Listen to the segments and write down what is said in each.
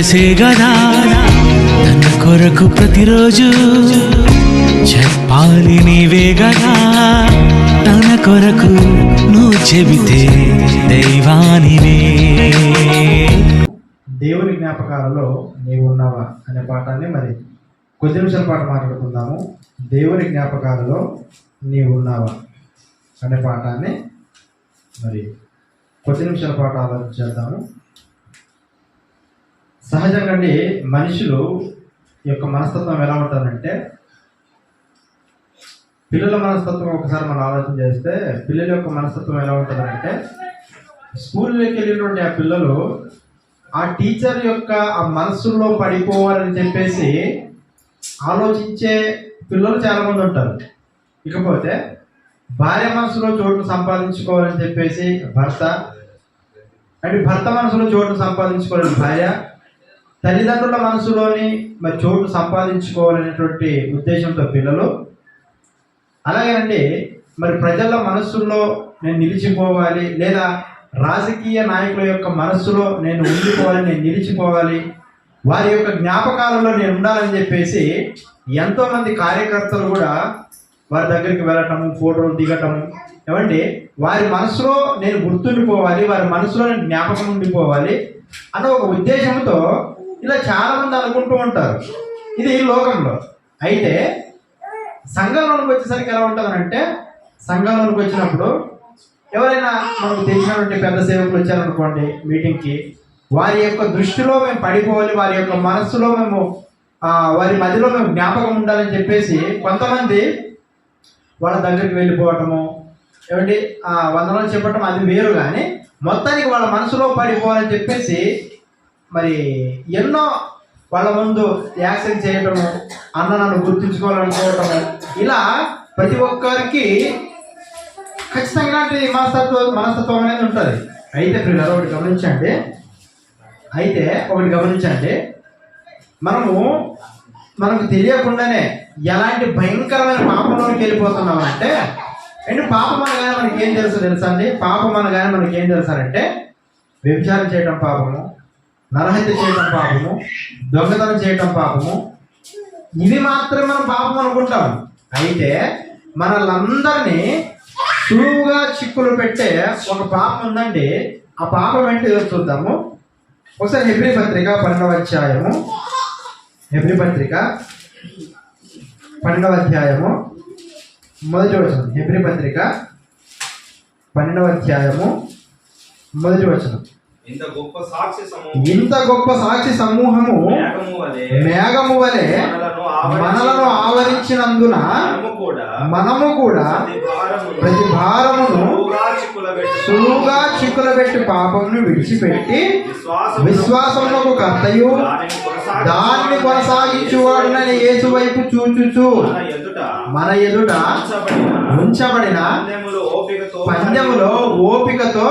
వేసే గదా తన కొరకు ప్రతిరోజు చెప్పాలి నీవే గదా తన కొరకు నువ్వు చెబితే దైవానివే. దేవుని జ్ఞాపకాలలో నీవు ఉన్నావా అనే పాఠాన్ని మరి కొద్ది నిమిషాల పాట మాట్లాడుకుందాము. దేవుని జ్ఞాపకాలలో నీవు ఉన్నావా అనే పాఠాన్ని మరి కొద్ది నిమిషాల పాటు ఆలోచించేద్దాము సహజంగా అండి మనుషులు యొక్క మనస్తత్వం ఎలా ఉంటుందంటే పిల్లల మనస్తత్వం ఒకసారి మనం ఆలోచన చేస్తే పిల్లల యొక్క మనస్తత్వం ఎలా ఉంటుందంటే స్కూల్లోకి వెళ్ళినటువంటి ఆ పిల్లలు ఆ టీచర్ యొక్క ఆ మనస్సులో పడిపోవాలని చెప్పేసి ఆలోచించే పిల్లలు చాలామంది ఉంటారు. ఇకపోతే భార్య మనసులో చోటు సంపాదించుకోవాలని చెప్పేసి భర్త అంటే భర్త మనసులో చోటు సంపాదించుకోవాలని భార్య తల్లిదండ్రుల మనసులోని మరి చోటు సంపాదించుకోవాలనేటువంటి ఉద్దేశంతో పిల్లలు. అలాగేనండి మరి ప్రజల మనస్సుల్లో నేను నిలిచిపోవాలి లేదా రాజకీయ నాయకుల యొక్క మనస్సులో నేను ఉండిపోవాలి నేను నిలిచిపోవాలి వారి యొక్క జ్ఞాపకాలలో నేను ఉండాలని చెప్పేసి ఎంతోమంది కార్యకర్తలు కూడా వారి దగ్గరికి వెళ్ళటము ఫోటోలు దిగటము ఏమండి వారి మనసులో నేను గుర్తుండిపోవాలి వారి మనసులో నేను జ్ఞాపకం ఉండిపోవాలి అన్న ఒక ఉద్దేశంతో ఇలా చాలా మంది అనుకుంటూ ఉంటారు. ఇది ఈ లోకంలో. అయితే సంఘంలోనికి వచ్చేసరికి ఎలా ఉంటుందంటే సంఘంలోనికి వచ్చినప్పుడు ఎవరైనా మనకు తెలిసినటువంటి పెద్ద సేవకులు వచ్చారనుకోండి మీటింగ్కి వారి యొక్క దృష్టిలో మేము పడిపోవాలి వారి యొక్క మనస్సులో మేము వారి మధ్యలో మేము జ్ఞాపకం ఉండాలని చెప్పేసి కొంతమంది వాళ్ళ దగ్గరికి వెళ్ళిపోవటము ఏమండి వందనాలు చెప్పటం అది వేరు కానీ మొత్తానికి వాళ్ళ మనసులో పడిపోవాలని చెప్పేసి మరి ఎన్నో వాళ్ళ ముందు యాక్షన్ చేయటము అన్న నన్ను గుర్తుంచుకోవాలనుకోవటము ఇలా ప్రతి ఒక్కరికి ఖచ్చితంగా ఇలాంటి మనస్తత్వం మనస్తత్వం అనేది ఉంటుంది. అయితే పిల్లలు ఒకటి గమనించండి. అయితే ఒకటి గమనించండి. మనము మనకు తెలియకుండానే ఎలాంటి భయంకరమైన పాపంలోకి వెళ్ళిపోతున్నాం అంటే అండ్ పాపం అనగానే మనకి ఏం తెలుసు తెలుసా అండి? పాపం అనగానే మనకి ఏం తెలుసానంటే వ్యభిచారం చేయడం పాపము. నరహత్య చేయడం పాపము దొంగతనం చేయటం పాపము. ఇవి మాత్రమే మనం పాపం అనుకుంటాం. అయితే మనలందరినీ సులువుగా చిక్కులు పెట్టే ఒక పాపం ఉందండి. ఆ పాపం ఏంటి చూద్దాము. ఒకసారి హెబ్రి పత్రిక పన్నెండవ అధ్యాయము. హెబ్రి పత్రిక పన్నెండవ అధ్యాయము. మొదటి వచనం హెబ్రి పత్రిక పన్నెండవ అధ్యాయము. మొదటి వచనం. ఇంత గొప్ప సాక్షి సమూహం. ఇంత గొప్ప సాక్షి సమూహము మేఘము వలె మనలను ఆవరించి- మనలను ఆవరించినందున మనము కూడా ప్రతి భారమును సులువుగా చిక్కులబెట్టు పాపమును విడిచిపెట్టి విశ్వాసమును విశ్వాసమునకు కర్తయు దానిని కొనసాగించు- దాన్ని కొనసాగించువాడునని యేసు వైపు చూచుచు. మన ఎదుట మన ఎదుట ఉంచబడిన పందెములో ఓపికతో.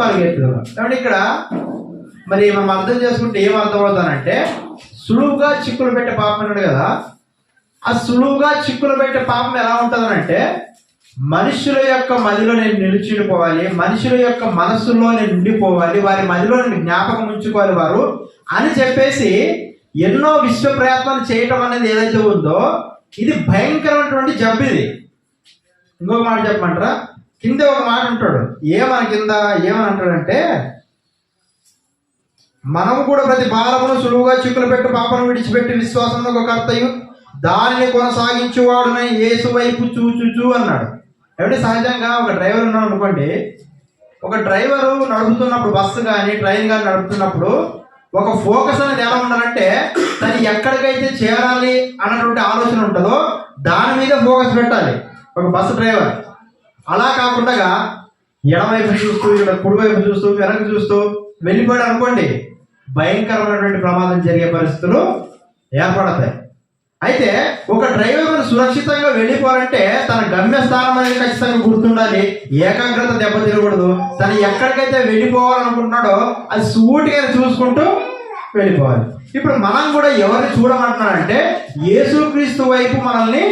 పరిగెత్తుదాం కాబట్టి ఇక్కడ మరి మనం అర్థం చేసుకుంటే ఏం అర్థం అవుతానంటే సులువుగా చిక్కులు పెట్టే పాపం కదా. ఆ సులువుగా చిక్కులు పెట్టే పాపం ఎలా ఉంటుందనంటే మనుషుల యొక్క మదిలో నేను నిలిచిపోవాలి మనుషుల యొక్క మనస్సులో నేను ఉండిపోవాలి వారి మదిలో నేను జ్ఞాపకం ఉంచుకోవాలి వారు అని చెప్పేసి ఎన్నో విశ్వ ప్రయత్నాలు చేయటం అనేది ఏదైతే ఉందో ఇది భయంకరమైనటువంటి జబ్బు ఇది. ఇంకొక మాట చెప్పమంటారా? కింద ఒక మాట ఉంటాడు ఏమని కింద? ఏమని అంటాడంటే మనము కూడా ప్రతి బాలమును సులువుగా చిక్కులు పెట్టి పాపను విడిచిపెట్టి విశ్వాసంలో ఒక కర్తయు దానిని కొనసాగించువాడునై యేసు వైపు చూచుచూ అన్నాడు. ఎవరి సహజంగా ఒక డ్రైవర్ ఉన్నాడు అనుకోండి. ఒక డ్రైవరు నడుపుతున్నప్పుడు బస్సు కానీ ట్రైన్ కానీ నడుపుతున్నప్పుడు ఒక ఫోకస్ అనేది ఎలా ఉండాలంటే తను ఎక్కడికైతే చేరాలి అన్నటువంటి ఆలోచన ఉంటుందో దాని మీద ఫోకస్ పెట్టాలి ఒక బస్సు డ్రైవర్. అలా కాకుండా ఎడమవైపు చూస్తూ ఇక్కడ కుడివైపు చూస్తూ వెనక్కి చూస్తూ వెళ్ళిపోయాడు అనుకోండి భయంకరమైనటువంటి ప్రమాదం జరిగే పరిస్థితులు ఏర్పడతాయి. అయితే ఒక డ్రైవర్ సురక్షితంగా వెళ్ళిపోవాలంటే తన గమ్యస్థానం అనేది ఖచ్చితంగా గుర్తుండాలి. ఏకాగ్రత దెబ్బతిరకూడదు తను ఎక్కడికైతే వెళ్ళిపోవాలనుకుంటున్నాడో అది సూటిగా చూసుకుంటూ వెళ్ళిపోవాలి. ఇప్పుడు మనం కూడా ఎవరిని చూడమంటున్నాడంటే యేసుక్రీస్తు వైపు మనల్ని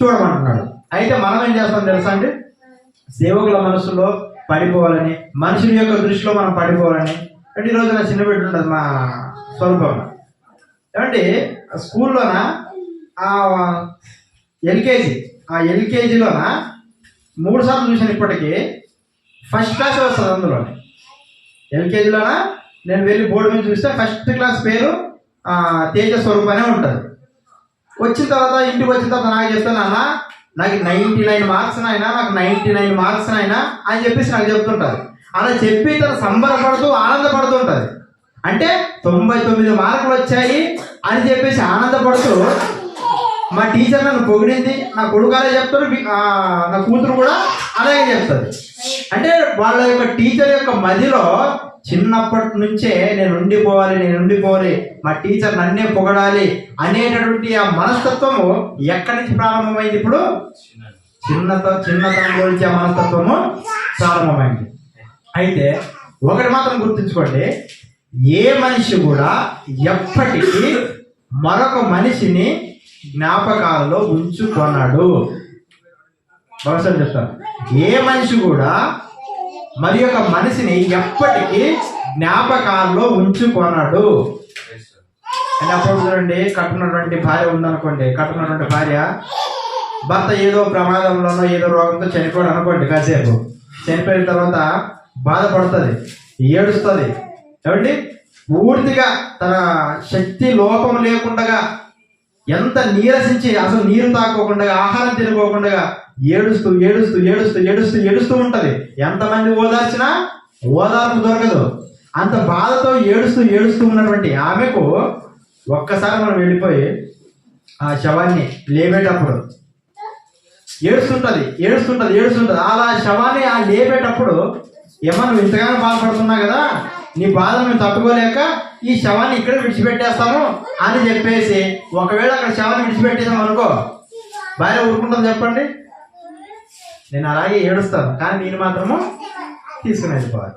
చూడమంటున్నాడు. అయితే మనం ఏం చేస్తాం తెలుసా అండి? సేవకుల మనసులో పడిపోవాలని మనుషుల యొక్క దృష్టిలో మనం పడిపోవాలని అంటే ఈరోజు నా చిన్న బిడ్డ ఉంటుంది మా స్వరూపంలో. ఏమంటే స్కూల్లోన ఎల్కేజీ. ఆ ఎల్కేజీలోన? మూడు సార్లు చూసాను ఇప్పటికీ. ఫస్ట్ క్లాస్ వస్తుంది అందులో ఎల్కేజీలోన? నేను వెళ్ళి బోర్డు మీద చూస్తే ఫస్ట్ క్లాస్ పేరు తేజ స్వరూప్ ఉంటుంది. వచ్చిన తర్వాత ఇంటికి వచ్చిన తర్వాత నాకు చెప్తాను అన్న నాకు నైంటీ నైన్ మార్క్స్ అయినా నాకు నైంటీ నైన్ మార్క్స్ అయినా అని చెప్పేసి నాకు చెప్తుంటారు. అలా చెప్పి తను సంబరపడుతూ ఆనందపడుతుంటుంది అంటే తొంభై తొమ్మిది మార్కులు వచ్చాయి అని చెప్పేసి ఆనందపడుతూ మా టీచర్ నన్ను పొగిడింది నా కొడుకు అలా చెప్తారు నా కూతురు కూడా అలాగే చెప్తుంది. అంటే వాళ్ళ యొక్క టీచర్ యొక్క మదిలో చిన్నప్పటి నుంచే నేను ఉండిపోవాలి నేను ఉండిపోవాలి మా టీచర్ నన్నే పొగడాలి అనేటటువంటి ఆ మనస్తత్వము ఎక్కడి నుంచి ప్రారంభమైంది ఇప్పుడు? చిన్నతో చిన్నతనం గురించి ఆ మనస్తత్వము ప్రారంభమైంది. అయితే ఒకటి మాత్రం గుర్తుంచుకోండి ఏ మనిషి కూడా ఎప్పటికీ మరొక మనిషిని జ్ఞాపకాల్లో ఉంచుకొన్నాడు భరోసా చెప్తాను ఏ మనిషి కూడా మరి ఒక మనిషిని ఎప్పటికీ జ్ఞాపకాల్లో ఉంచుకొన్నాడు అని అప్పుడు చూడండి కట్టున్నటువంటి భార్య ఉందనుకోండి. కట్టున్నటువంటి భార్య భర్త ఏదో ప్రమాదంలోనో ఏదో రోగంతో చనిపోయాడు అనుకోండి కాసేపు. చనిపోయిన తర్వాత బాధపడుతుంది ఏడుస్తుంది. ఏమండి? పూర్తిగా తన శక్తి లోపం లేకుండా ఎంత నీరసించి అసలు నీరు తాకోకుండా ఆహారం తినుకోకుండా ఏడుస్తూ ఏడుస్తూ ఏడుస్తూ ఏడుస్తూ ఏడుస్తూ ఉంటది. ఎంతమంది ఓదార్చినా ఓదార్పు దొరకదు. అంత బాధతో ఏడుస్తూ ఏడుస్తూ ఉన్నటువంటి ఆమెకు ఒక్కసారి మనం వెళ్ళిపోయి ఆ శవాన్ని లేపేటప్పుడు ఏడుస్తుంటది ఏడుస్తుంటది ఏడుస్తుంటది. అలా శవాన్ని ఆ లేపేటప్పుడు ఏమన్నా ఇంతగానో బాధపడుతున్నా కదా? నీ బాధను మేము తట్టుకోలేక ఈ శవాన్ని ఇక్కడ విడిచిపెట్టేస్తాను అని చెప్పేసి ఒకవేళ అక్కడ శవాన్ని విడిచిపెట్టేసాం అనుకో భార్య ఊరుకుంటాం చెప్పండి. నేను అలాగే ఏడుస్తాను కానీ నేను మాత్రము తీసుకుని వెళ్ళిపోవాలి.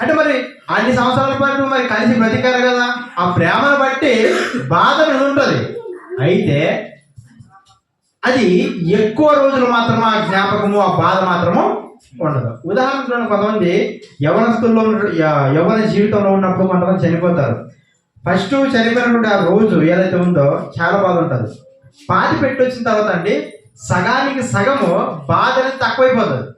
అంటే మరి అన్ని సంవత్సరాల పాటు మరి కలిసి బ్రతికారు కదా? ఆ ప్రేమను బట్టి బాధ ఉంటుంది. అయితే అది ఎక్కువ రోజులు మాత్రమే ఆ జ్ఞాపకము ఆ బాధ మాత్రము ఉండదు. ఉదాహరణకు కొంతమంది యవనస్తుల్లో ఉన్న- జీవితంలో ఉన్నప్పుడు కొంతమంది చనిపోతారు. ఫస్ట్ చనిపోయినటువంటి ఆ రోజు ఏదైతే ఉందో చాలా బాధ ఉంటుంది పాతి పెట్టి వచ్చిన తర్వాత అండి సగానికి సగము బాధ అనేది తక్కువైపోతుంది.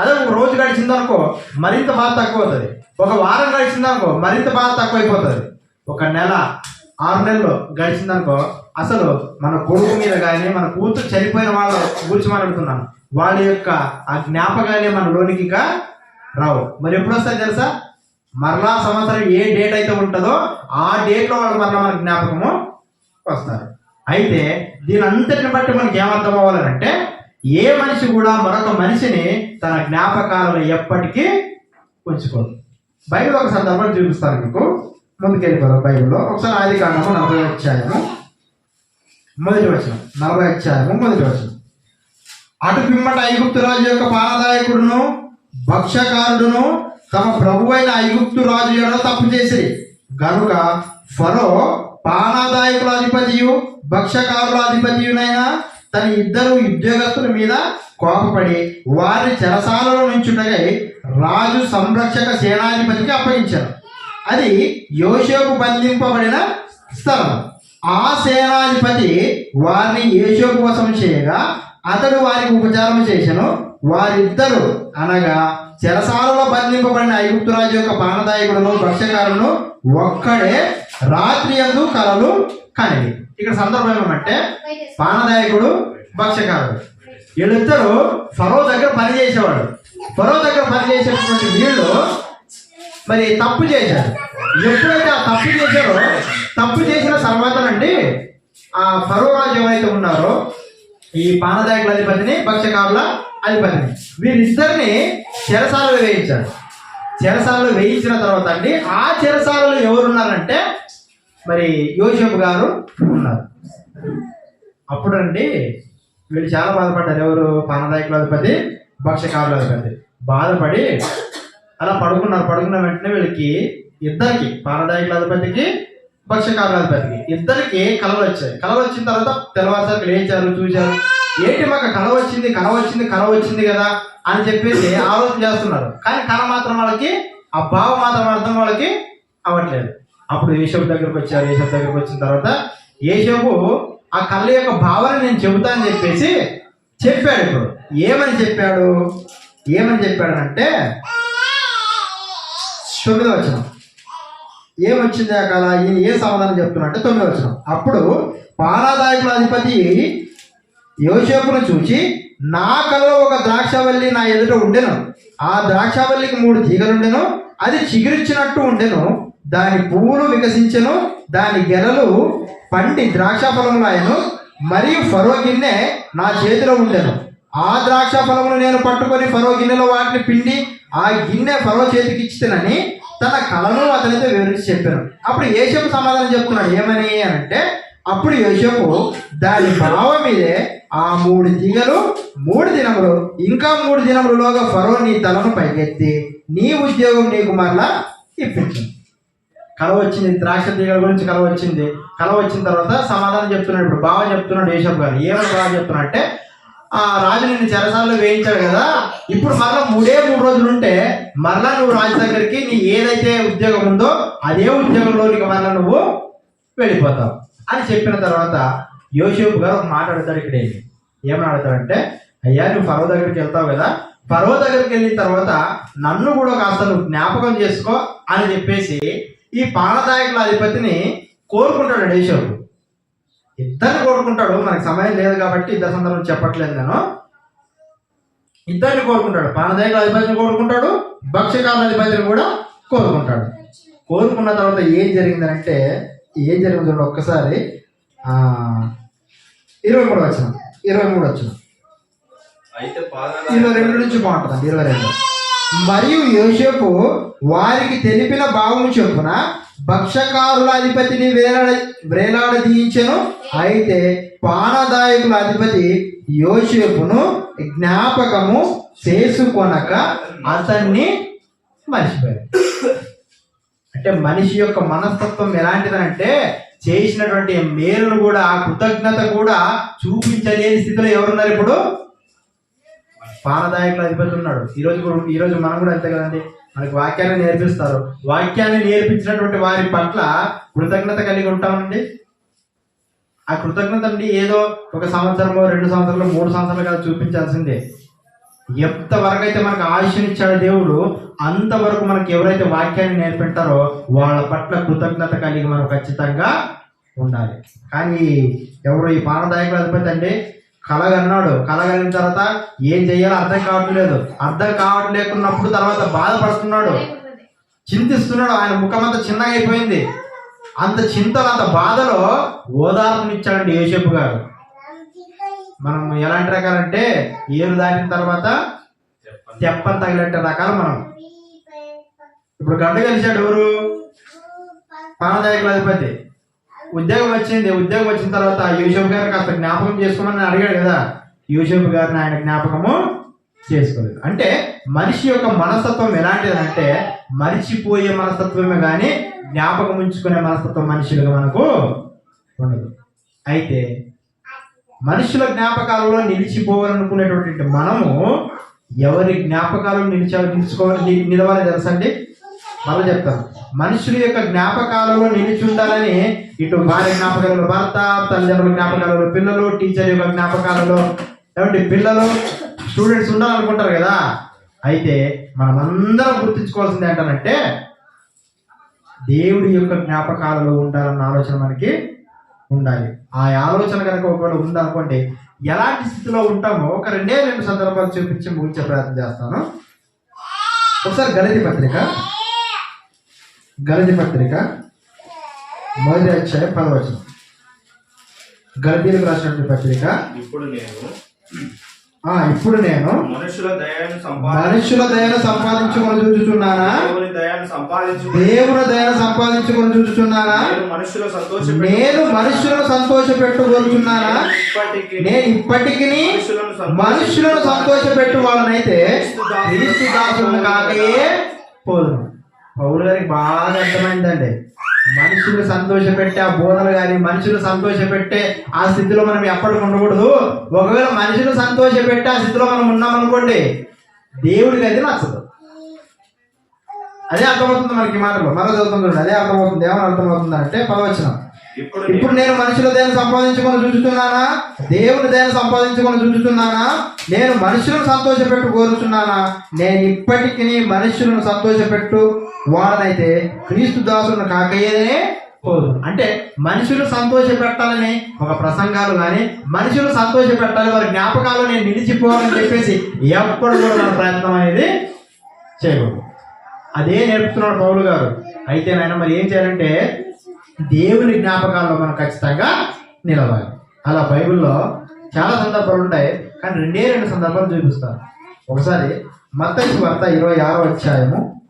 అదే ఒక రోజు గడిచిందనుకో మరింత బాధ తక్కువ అవుతుంది ఒక వారం గడిచిందనుకో మరింత బాధ తక్కువైపోతుంది. ఒక నెల ఆరు నెలలు గడిచిందనుకో అసలు మన కొడుకు మీద కానీ మన కూతురు చనిపోయిన వాళ్ళ గురించి మాట్లాడుతున్నాను వాళ్ళ యొక్క ఆ జ్ఞాపకాలే మన లోనికి రావు. మరి ఎప్పుడు వస్తాయి తెలుసా? మరలా సంవత్సరం ఏ డేట్ అయితే ఉంటుందో ఆ డేట్లో వాళ్ళు మరలా మన జ్ఞాపకము వస్తారు. అయితే దీని అంతటిని బట్టి మనకి ఏమర్థం అవ్వాలంటే ఏ మనిషి కూడా మరొక మనిషిని తన జ్ఞాపకాలలో ఎప్పటికీ ఉంచుకోదు బైబిల్ ఒక సందర్భం చూపిస్తాను మీకు. ముందుకెళ్ళిపోదాం బైబిల్లో. ఒకసారి ఆది కాండము నలభై అధ్యాయము. మొదటి వచనం. నలభై అధ్యాయము మొదటి వచనం. అటు పిమ్మట ఐగుప్తు రాజు యొక్క పానదాయకుడును భక్ష్యకారుడును తమ ప్రభువైన ఐగుప్తు రాజు ఎడల తప్పు చేసిరి. కనుక ఫరో పానాదాయకుల అధిపతియు భక్ష్యకారుల అధిపతియునైనా తన ఇద్దరు ఉద్యోగస్తుల మీద కోపపడి వారి చెరసాలలో నుంచుటకై రాజు సంరక్షక సేనాధిపతికి అప్పగించారు. అది యోషోకు బంధింపబడిన స్థలం. ఆ సేనాధిపతి వారిని యేషోపు వశం చేయగా అతడు వారికి ఉపచారం చేశాను వారిద్దరు అనగా చెరసాలలో బంధింపబడిన ఐగుప్తు రాజు యొక్క పానదాయకుడును భక్ష్యకారును ఒక్కడే రాత్రి అందు కలలు కనివి. ఇక్కడ సందర్భం ఏమంటే పానదాయకుడు భక్ష్యకారుడు వీళ్ళిద్దరు ఫరో దగ్గర పని చేసేవాడు ఫరో దగ్గర పనిచేసేటువంటి వీళ్ళు మరి తప్పు చేశారు. ఎప్పుడైతే ఆ తప్పు చేశారో తప్పు చేసిన తర్వాతనండి ఆ ఫరో రాజు ఎవరైతే ఉన్నారో ఈ పానదాయకుల అధిపతిని భక్ష్యకారుల అధిపతిని. వీరిద్దరిని చెరసాలలో వేయించారు. చెరసాలలో వేయించిన తర్వాత అండి ఆ చెరసాలలో ఎవరున్నారంటే మరి యోసేపు గారు ఉన్నారు. అప్పుడండి వీళ్ళు చాలా బాధపడ్డారు. ఎవరు? పానదాయకుల అధిపతి భక్షకారుల అధిపతి. బాధపడి అలా పడుకున్నారు. పడుకున్న వెంటనే వీళ్ళకి ఇద్దరికి పానదాయకుల అధిపతికి భక్షకారుల పెరిగి ఇద్దరికి కళలు వచ్చాయి. కళలు వచ్చిన తర్వాత తెల్లవారుసరికి లేచారు చూశారు. ఏంటి మాకు కళ వచ్చింది కళ వచ్చింది కళ వచ్చింది కదా అని చెప్పేసి ఆలోచన చేస్తున్నారు. కానీ కళ మాత్రం వాళ్ళకి ఆ భావం మాత్రం అర్థం వాళ్ళకి అవ్వట్లేదు. అప్పుడు ఏషబు దగ్గరకు వచ్చారు. ఏషబు దగ్గరకు వచ్చిన తర్వాత ఏషబు ఆ కళ్ళ యొక్క భావాన్ని నేను చెబుతానని చెప్పేసి చెప్పాడు ఇప్పుడు. ఏమని చెప్పాడు? ఏమని చెప్పాడంటే తొమ్మిది ఏమొచ్చింది ఆ ఈయన ఏ సమాధానం చెప్తున్నా అంటే తొమ్మిది వచ్చిన అప్పుడు పానాదాయకుల అధిపతి యోసేపును చూచి నా కలలో ఒక ద్రాక్షవల్లి నా ఎదుట ఉండెను. ఆ ద్రాక్షవల్లికి మూడు తీగలుండెను. అది చిగురిచ్చినట్టు ఉండెను. దాని పువ్వులు వికసించెను. దాని గెలలు పండి ద్రాక్ష ఫలములాయను మరియు ఫరో గిన్నె నా చేతిలో ఉండెను. ఆ ద్రాక్ష ఫలమును నేను పట్టుకొని ఫరో గిన్నెలో వాటిని పిండి ఆ గిన్నె ఫరో చేతికి ఇచ్చితేనని తన కళను అతనితో వివరించి చెప్పాను అప్పుడు యేషపు సమాధానం చెప్తున్నాడు. ఏమని అని అంటే అప్పుడు యోసేపు దాని భావం మీదే ఆ మూడు తీగలు మూడు దినములు ఇంకా మూడు దినములలోగా ఫరో నీ తలను పైకెత్తి నీ ఉద్యోగం నీకు మరలా ఇప్పించింది కళ వచ్చింది ద్రాక్ష తీగల గురించి కల వచ్చింది కళ వచ్చిన తర్వాత సమాధానం చెప్తున్నాడు. ఇప్పుడు బాగా చెప్తున్నాడు యేషప్ గారు. ఏమని బాగా చెప్తున్నా అంటే ఆ రాజు నిన్ను చెరసాల్లో వేయించాడు కదా ఇప్పుడు మరలా మూడే మూడు రోజులు ఉంటే మరలా నువ్వు రాజు దగ్గరికి నీ ఏదైతే ఉద్యోగం ఉందో అదే ఉద్యోగంలోనికి మరలా నువ్వు వెళ్ళిపోతావు. అని చెప్పిన తర్వాత యోసేపు గారు ఒక మాట అడుగుతాడు ఇక్కడ. ఏమని అడుగుతాడంటే అయ్యా నువ్వు ఫరో దగ్గరికి వెళ్తావు కదా. ఫరో దగ్గరికి వెళ్ళిన తర్వాత నన్ను కూడా కాస్త నువ్వు జ్ఞాపకం చేసుకో అని చెప్పేసి ఈ పానదాయకుల అధిపతిని కోరుకుంటాడు డేషోపు ఇద్దరు కోరుకుంటాడు. మనకు సమయం లేదు కాబట్టి ఇద్దరు సందర్భం చెప్పట్లేదు నేను. ఇద్దరిని కోరుకుంటాడు. పానదాయకుల అధిపతిని కోరుకుంటాడు భక్ష్యకాల అధిపతిని కూడా కోరుకుంటాడు. కోరుకున్న తర్వాత ఏం జరిగిందంటే ఏం జరిగింది చూడండి ఒక్కసారి. ఇరవై మూడు వచ్చిన ఇరవై మూడు వచ్చిన ఇరవై రెండు నుంచి బాగుంటుంది ఇరవై రెండు. మరియు యోసేపు వారికి తెలిపిన భావము చొప్పున భక్షకారుల అధిపతిని వేలాడ వేలాడదీయించెను. అయితే పానదాయకుల అధిపతి యోసేపును జ్ఞాపకము చేసుకొనక అతన్ని మర్చిపోయాడు. అంటే మనిషి యొక్క మనస్తత్వం ఎలాంటిదనంటే చేసినటువంటి మేలును కూడా ఆ కృతజ్ఞత కూడా చూపించలేని స్థితిలో ఎవరున్నారు ఇప్పుడు? పానదాయకుల అధిపతి ఉన్నాడు ఈరోజు కూడా ఈరోజు మనం కూడా అంతే కదండి. మనకి వాక్యాన్ని నేర్పిస్తారు. వాక్యాన్ని నేర్పించినటువంటి వారి పట్ల కృతజ్ఞత కలిగి ఉంటామండి. ఆ కృతజ్ఞత అండి ఏదో ఒక సంవత్సరంలో రెండు సంవత్సరాలు మూడు సంవత్సరాలు కాదు చూపించాల్సిందే. ఎంతవరకు అయితే మనకు ఆయుష్నిచ్చాడు దేవుడు అంతవరకు మనకి ఎవరైతే వాక్యాన్ని నేర్పింటారో వాళ్ళ పట్ల కృతజ్ఞత కలిగి మనం ఖచ్చితంగా ఉండాలి. కానీ ఎవరు ఈ పానదాయకుల అధిపతి అండి కలగన్నాడు. కలగలిన తర్వాత ఏం చెయ్యాలో అర్థం కావట్లేదు. అర్థం కావట్లేకున్నప్పుడు తర్వాత బాధపడుతున్నాడు. చింతిస్తున్నాడు. ఆయన ముఖం అంతా చిన్నగా అయిపోయింది. అంత చింతలు అంత బాధలో ఓదార్పునిచ్చాడండి యోసేపు గారు. మనం ఎలాంటి రకాలంటే ఏరు దాటిన తర్వాత తెప్పని తగిలట్టే రకాలు మనం. ఇప్పుడు గడ్డ కలిశాడు ఎవరు? పానదాయకుల అధిపతి ఉద్యోగం వచ్చింది ఉద్యోగం వచ్చిన తర్వాత యూసఫ్ గారు కాస్త జ్ఞాపకం చేసుకోమని అడిగాడు కదా. యూసఫ్ గారిని ఆయన జ్ఞాపకము చేసుకోలేదు. అంటే మనిషి యొక్క మనస్తత్వం ఎలాంటిది అంటే మరిచిపోయే మనస్తత్వమే కానీ జ్ఞాపకం ఉంచుకునే మనస్తత్వం మనుషులుగా మనకు ఉండదు. అయితే మనుషుల జ్ఞాపకాలలో నిలిచిపోవాలనుకునేటువంటి మనము ఎవరి జ్ఞాపకాలు నిలిచ నిలుచుకోవాలి నిలవాలి తెలుసండి మళ్ళీ చెప్తాను. మనుషుల యొక్క జ్ఞాపకాలలో నిలిచి ఉండాలని ఇటు భార్య జ్ఞాపకాలలో భర్త తల్లిదండ్రుల జ్ఞాపకాలలో పిల్లలు టీచర్ యొక్క జ్ఞాపకాలలో ఏమంటే పిల్లలు స్టూడెంట్స్ ఉండాలనుకుంటారు కదా? అయితే మనమందరం గుర్తించుకోవాల్సింది ఏంటంటే దేవుడి యొక్క జ్ఞాపకాలలో ఉండాలన్న ఆలోచన మనకి ఉండాలి. ఆ ఆలోచన కనుక ఒకవేళ ఉందనుకోండి ఎలాంటి స్థితిలో ఉంటామో ఒక రెండే రెండు సందర్భాలు చూపించి ముగించే ప్రయత్నం చేస్తాను. ఒకసారి గణిత పత్రిక గణిత పత్రిక మొదటి అధ్యాయం పదవచనం. గణితీలకు రాసినటువంటి పత్రిక. ఇప్పుడు నేను ఇప్పుడు నేను మనుషుల దయను మనుషుల దయను సంపాదించుకొని చూచుచున్నానా? దేవుని దయను సంపాదించు దేవుని దయను సంపాదించుకొని చూచుచున్నానా? నేను మనుషుల సంతోష నేను మనుషులను సంతోష పెట్టుకోరుచున్నానా నేను ఇప్పటికి మనుషులను సంతోష- పెట్టు వాళ్ళనైతే క్రీస్తు కాకయే పోదును పౌరు గారికి బాగా అర్థమైందండి. మనుషులు సంతోష పెట్టే ఆ బోధలు కానీ మనుషులు సంతోష పెట్టే ఆ స్థితిలో మనం ఎప్పటికి ఉండకూడదు. ఒకవేళ మనుషులు సంతోష పెట్టే ఆ స్థితిలో మనం ఉన్నామనుకోండి దేవుడికి అది నచ్చదు. అదే అర్థమవుతుంది మనకి మాటలో. మరో చదువుతుంది. అదే అర్థమవుతుంది. ఏమని అర్థమవుతుంది అంటే పదవచనం. ఇప్పుడు ఇప్పుడు నేను మనుషుల దయను సంపాదించుకొని చూచుతున్నానా? దేవుని దయను సంపాదించుకొని చూచుతున్నానా? నేను మనుషులను సంతోషపెట్టు కోరుచున్నానా? నేను ఇప్పటికీ మనుషులను సంతోషపెట్టు వాడనైతే క్రీస్తు దాసులను కాకయేనే పోదు. అంటే మనుషులు సంతోష పెట్టాలని ఒక ప్రసంగాలు కానీ మనుషులు సంతోష పెట్టాలి వారి జ్ఞాపకాలు నేను నిలిచిపోవాలని చెప్పేసి ఎప్పుడు కూడా మన ప్రయత్నం అనేది చేయకూడదు. అదే నేర్పుతున్నాడు పౌలు గారు. అయితే నాయన మరి ఏం చేయాలంటే దేవుని జ్ఞాపకాల్లో మనం ఖచ్చితంగా నిలవాలి. అలా బైబిల్లో చాలా సందర్భాలు ఉంటాయి కానీ రెండే రెండు సందర్భాలు చూపిస్తాను. ఒకసారి మత్తయి వార్త ఇరవై ఆరో అధ్యాయము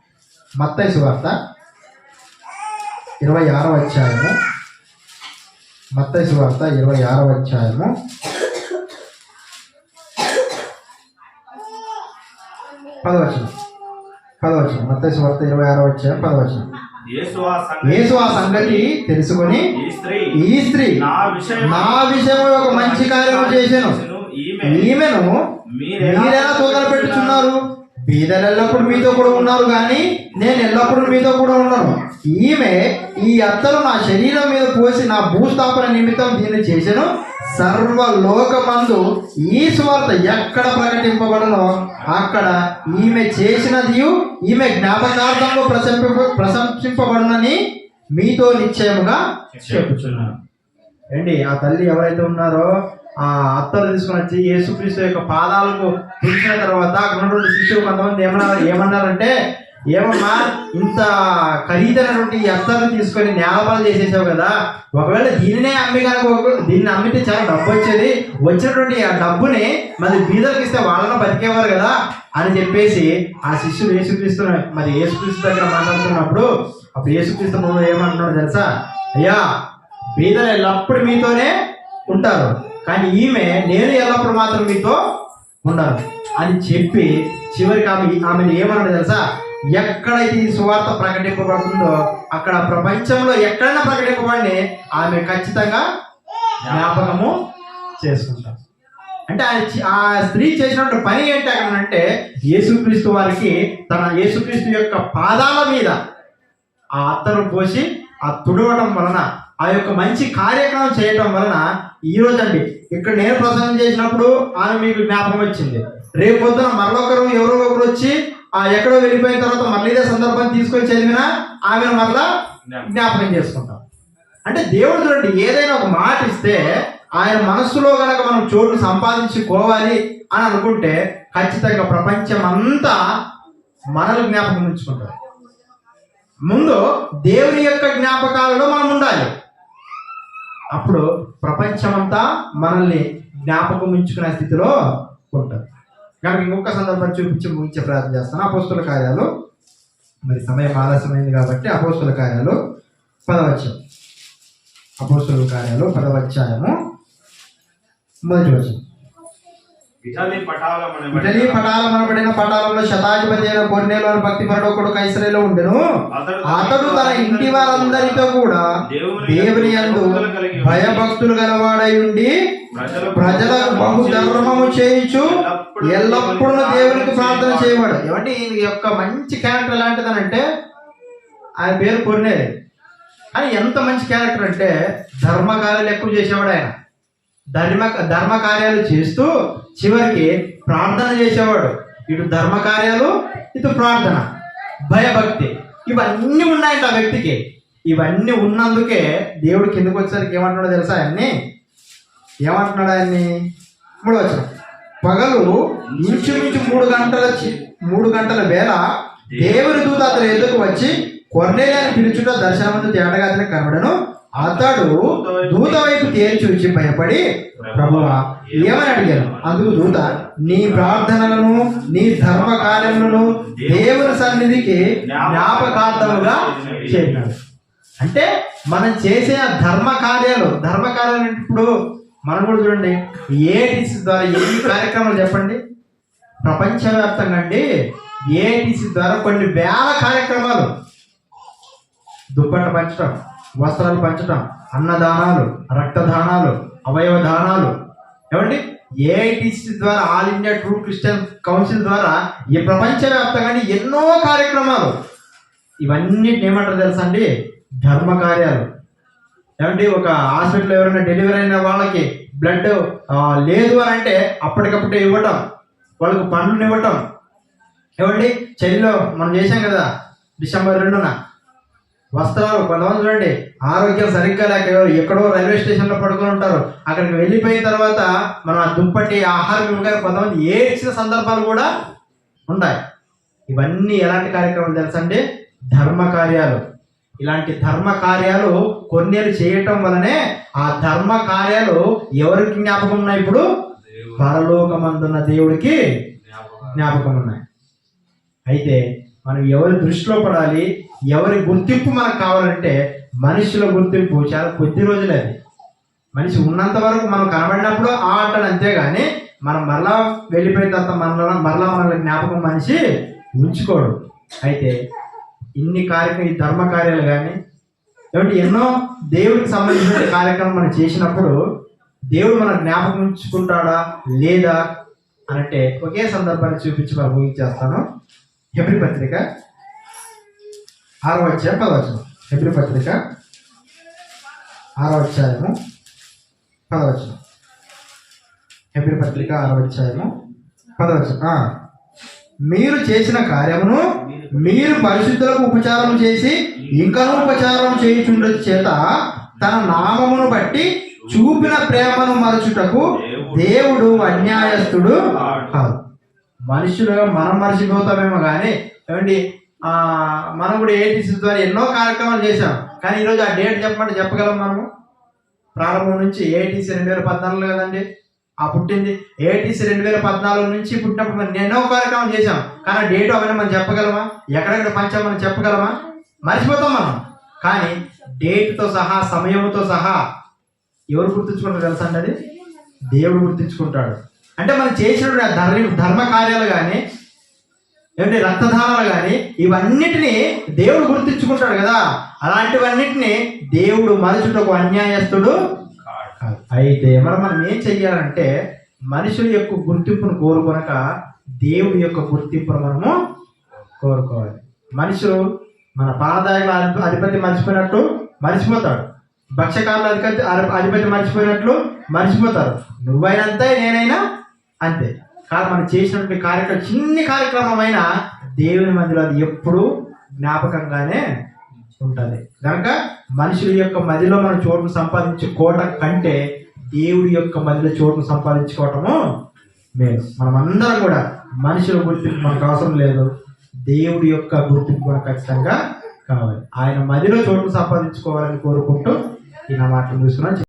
మత్తయి వార్త ఇరవై ఆరో అధ్యాయము. మత్తయి వార్త ఇరవై ఆరో అధ్యాయము. పదవచనం. పదవచనం. మత్తయి వార్త ఇరవై ఆరో అధ్యాయం పదవచనం. యేసు ఆ సంగతి తెలుసుకొని ఈ స్త్రీ నా విషయం ఒక మంచి కార్యము చేశాను. ఈమె ఈమెను మీరెలా తొందర పెట్టుచున్నారు? బీదలు ఎల్లప్పుడు మీతో కూడా ఉన్నారు కానీ నేను ఎల్లప్పుడూ మీతో కూడా ఉన్నాను. ఈమె ఈ అత్తలు నా శరీరం మీద పోసి నా భూస్థాపన నిమిత్తం దీన్ని చేశాను సర్వలోకమందు ఈ స్వార్థ ఎక్కడ ప్రకటింపబడనో అక్కడ ఈమె చేసినది ఈమె జ్ఞాపకార్థంలో ప్రశంప ప్రశంసింపబడునని మీతో నిశ్చయముగా చెప్పుచున్నాను. ఏంటి? ఆ తల్లి ఎవరైతే ఉన్నారో ఆ అత్తలు తీసుకుని వచ్చి యేసుక్రీస్తు యొక్క పాదాలకు పిలిచిన తర్వాత అక్కడ ఉన్నటువంటి శిష్యులు కొంతమంది ఏమన్నారు ఏమన్నారంటే ఏమమ్మా ఇంత ఖరీదైనటువంటి ఈ అత్తలు తీసుకొని నేలపాలు చేసేసావు కదా ఒకవేళ దీనినే అమ్మి కనుక దీన్ని అమ్మితే చాలా డబ్బు వచ్చేది వచ్చినటువంటి ఆ డబ్బుని మరి బీదలకు ఇస్తే వాళ్ళను బతికేవారు కదా అని చెప్పేసి ఆ శిష్యులు యేసుక్రీస్తు మరి యేసుక్రీస్తు దగ్గర మాట్లాడుతున్నప్పుడు అప్పుడు యేసుక్రీస్తు ముందు ఏమంటున్నాడు తెలుసా? అయ్యా బీదలు ఎల్లప్పుడు మీతోనే ఉంటారు. కానీ ఈమె నేను ఎల్లప్పుడు మాత్రం మీతో ఉన్నాను అని చెప్పి చివరికి ఆమె ఆమెను ఏమన్నాడు తెలుసా? ఎక్కడైతే ఈ సువార్త ప్రకటింపబడుతుందో అక్కడ ప్రపంచంలో ఎక్కడైనా ప్రకటింపబడి ఆమె ఖచ్చితంగా జ్ఞాపకము చేసుకుంటాం అంటే ఆ ఆ స్త్రీ చేసినటువంటి పని ఏంటి అక్కడ అంటే యేసుక్రీస్తు వారికి తన యేసుక్రీస్తు యొక్క పాదాల మీద ఆ అత్తరు పోసి ఆ తుడవటం వలన ఆ యొక్క మంచి కార్యక్రమం చేయటం వలన ఈ రోజు అండి ఇక్కడ నేను ప్రసంగం చేసినప్పుడు ఆమె మీకు జ్ఞాపకం వచ్చింది. రేపు పొద్దున మరొకరు ఎవరో ఒకరు వచ్చి ఆ ఎక్కడో వెళ్ళిపోయిన తర్వాత మళ్ళీ ఇదే సందర్భం తీసుకొని చదివినా ఆమెను మరలా జ్ఞాపకం. చేసుకుంటాం. అంటే దేవుడు చూడండి ఏదైనా ఒక మాట ఇస్తే ఆయన మనస్సులో గనక మనం చోటు సంపాదించుకోవాలి అని అనుకుంటే ఖచ్చితంగా ప్రపంచం అంతా మనల్ని జ్ఞాపకం ఉంచుకుంటారు ముందు దేవుని యొక్క జ్ఞాపకాలలో మనం ఉండాలి. అప్పుడు ప్రపంచమంతా మనల్ని జ్ఞాపకం ఉంచుకునే స్థితిలో ఉంటుంది. కనుక ఇంకొక సందర్భం చూపించి ముగించే ప్రయత్నం చేస్తాను. అపోస్తుల కార్యాలు. మరి సమయం ఆలస్యమైంది కాబట్టి అపోస్తుల కార్యాలు పదవచ్చాం అపోస్తుల కార్యాలు పదవచ్చాయము మొదటి వచ్చాయి ఇటలీ పటాలం ఇటలీ పటాలం అనబడిన పటాలంలో శతాధిపతి అయిన కొన్నేలు అని భక్తి పరడొకడు కైసరేలో ఉండెను. అతడు తన ఇంటి వారందరితో కూడా దేవుని యందు భయభక్తులు గలవాడై ఉండి ప్రజలకు బహు ధర్మము చేయించు. ఎల్లప్పుడూ దేవునికి ప్రార్థన చేయవాడు ఏమంటే ఈయన యొక్క మంచి క్యారెక్టర్ ఎలాంటిదనంటే ఆయన పేరు కొన్నేరు కానీ ఎంత మంచి క్యారెక్టర్ అంటే ధర్మకార్యాలు ఎక్కువ చేసేవాడు ఆయన. ధర్మ ధర్మ కార్యాలు చేస్తూ చివరికి ప్రార్థన చేసేవాడు. ఇటు ధర్మ కార్యాలు ఇటు ప్రార్థన. భయభక్తి. ఇవన్నీ ఉన్నాయంట ఆ వ్యక్తికి. ఇవన్నీ ఉన్నందుకే దేవుడు కిందకు వచ్చేసరికి ఏమంటున్నాడో తెలుసా ఆయన్ని? ఏమంటున్నాడు ఆయన్ని? మూడు వచ్చిన పగలు ఇంచుమించు మూడు గంటల మూడు గంటల వేళ దేవుని దూత అతని ఎదుకు వచ్చి కొన్నేలని పిలుచుట దర్శనమందు తేటగా అతని కనబడను. అతడు దూత వైపు తేల్చి భయపడి ప్రభువా ఏమని అడిగాను? అందుకు దూత నీ ప్రార్థనలను నీ ధర్మ కార్యములను దేవుని సన్నిధికి జ్ఞాపకార్థముగా చేరినాడు అంటే మనం చేసే ఆ ధర్మ కార్యాలు ధర్మ కార్యాలు ఇప్పుడు మనం కూడా చూడండి ఏ టీసీ ద్వారా ఏ కార్యక్రమాలు చెప్పండి? ప్రపంచవ్యాప్తంగా అండి ఏటీసీ ద్వారా కొన్ని వేల కార్యక్రమాలు దుప్పట్ట పంచడం. వస్త్రాలు పంచటం అన్నదానాలు రక్తదానాలు అవయవ దానాలు ఏమండి ఏఐటిసి ద్వారా all India true Christian council ద్వారా ఈ ప్రపంచవ్యాప్తంగా ఎన్నో కార్యక్రమాలు. ఇవన్నీ ఏమంటారు తెలుసా అండి ధర్మ కార్యాలు. ఏమంటే ఒక హాస్పిటల్ ఎవరైనా డెలివరీ అయిన వాళ్ళకి బ్లడ్ లేదు అని అంటే అప్పటికప్పుడే ఇవ్వటం వాళ్ళకు పండ్లను ఇవ్వటం ఏమండి? చలిలో మనం చేశాం కదా డిసెంబర్ రెండున. వస్త్రాలు కొంతమంది చూడండి ఆరోగ్యం సరిగ్గా లేక ఎక్కడో రైల్వే స్టేషన్లో పడుకొని ఉంటారు. అక్కడికి వెళ్ళిపోయిన తర్వాత మనం ఆ దుప్పటి ఆహారం ఇవ్వగా కొంతమంది ఏడ్చిన సందర్భాలు కూడా ఉన్నాయి ఇవన్నీ ఎలాంటి కార్యక్రమాలు తెలుసా అండి? ధర్మ కార్యాలు. ఇలాంటి ధర్మ కార్యాలు కొన్నేళ్ళు చేయటం వలనే ఆ ధర్మ కార్యాలు ఎవరికి జ్ఞాపకం ఉన్నాయి ఇప్పుడు? పరలోకమందున్న దేవుడికి జ్ఞాపకం ఉన్నాయి. అయితే మనం ఎవరి దృష్టిలో పడాలి? ఎవరి గుర్తింపు మనకు కావాలంటే మనుషుల గుర్తింపు చాలా కొద్ది రోజులే అది. మనిషి ఉన్నంత వరకు మనం కనబడినప్పుడు ఆ అంటాడు అంతేగాని మనం మరలా వెళ్ళిపోయిన తర్వాత మనలో మరలా మన జ్ఞాపకం మనిషి ఉంచుకోడు. అయితే ఇన్ని కార్యక్రమం ఈ ధర్మ కార్యాలు కానీ ఏమంటే ఎన్నో దేవుడికి సంబంధించిన కార్యక్రమం మనం చేసినప్పుడు దేవుడు మన జ్ఞాపకం ఉంచుకుంటాడా లేదా అనంటే ఒకే సందర్భాన్ని చూపించి మనం ముగించేస్తాను. హెబ్రి పత్రిక ఆరో అధ్యాయం పదవచనం హెబ్రి పత్రిక? ఆరో అధ్యాయము పదవచనం హెబ్రి పత్రిక? ఆరో అధ్యాయము పదవచనం మీరు చేసిన కార్యమును మీరు పరిశుద్ధులకు ఉపచారం చేసి ఇంకనూ ఉపచారం చేయుచుండ చేత తన నామమును బట్టి చూపిన ప్రేమను మరచుటకు దేవుడు అన్యాయస్తుడు కాదు. మనుషులుగా మనం మర్చిపోతామేమో కానీ ఏమండి? మనం కూడా ఏటీసీ ద్వారా ఎన్నో కార్యక్రమాలు చేశాం. కానీ ఈరోజు ఆ డేట్ చెప్పమంటే చెప్పగలం మనము? ప్రారంభం నుంచి ఏటీసీ రెండు వేల పద్నాలుగు కదండి? ఆ పుట్టింది. ఏటీసీ రెండు వేల పద్నాలుగు నుంచి పుట్టినప్పుడు మనం ఎన్నో కార్యక్రమం చేశాం. కానీ ఆ డేట్ అవన్నీ మనం చెప్పగలమా? ఎక్కడెక్కడ పంచాం మనం చెప్పగలమా? మర్చిపోతాం మనం. కానీ డేట్తో సహా సమయంతో సహా ఎవరు గుర్తుంచుకుంటారు తెలుసా అండి అది? దేవుడు గుర్తుంచుకుంటాడు. అంటే మనం చేసిన ధర్మ ధర్మ కార్యాలు కానీ ఏమంటే రక్తదానాలు కానీ ఇవన్నిటిని దేవుడు గుర్తించుకుంటాడు కదా. అలాంటివన్నిటిని దేవుడు మనుషులకు అన్యాయస్తుడు అయితే మనం మనం ఏం చెయ్యాలంటే మనుషుల యొక్క గుర్తింపును కోరుకొనక దేవుడి యొక్క గుర్తింపును మనము కోరుకోవాలి. మనుషులు మన పాదాయం అధిపతి మర్చిపోయినట్టు మర్చిపోతాడు భక్ష్యకారుల అధిపతి అధిపతి మర్చిపోయినట్లు మర్చిపోతారు. నువ్వైనంతే నేనైనా అంతే. కాదు మనం చేసినటువంటి కార్యక్రమం చిన్ని కార్యక్రమమైన దేవుని మధ్యలో అది ఎప్పుడూ జ్ఞాపకంగానే ఉంటుంది. కనుక మనుషుల యొక్క మదిలో మనం చోటును సంపాదించుకోవటం కంటే దేవుడి యొక్క మదిలో చోటును సంపాదించుకోవటము మేలు. మనం అందరం కూడా మనుషుల గుర్తింపు మనకు అవసరం లేదు. దేవుడి యొక్క గుర్తింపు మనకు ఖచ్చితంగా కావాలి. ఆయన మదిలో చోటును సంపాదించుకోవాలని కోరుకుంటూ ఈ నా మాటలు చూస్తున్నాను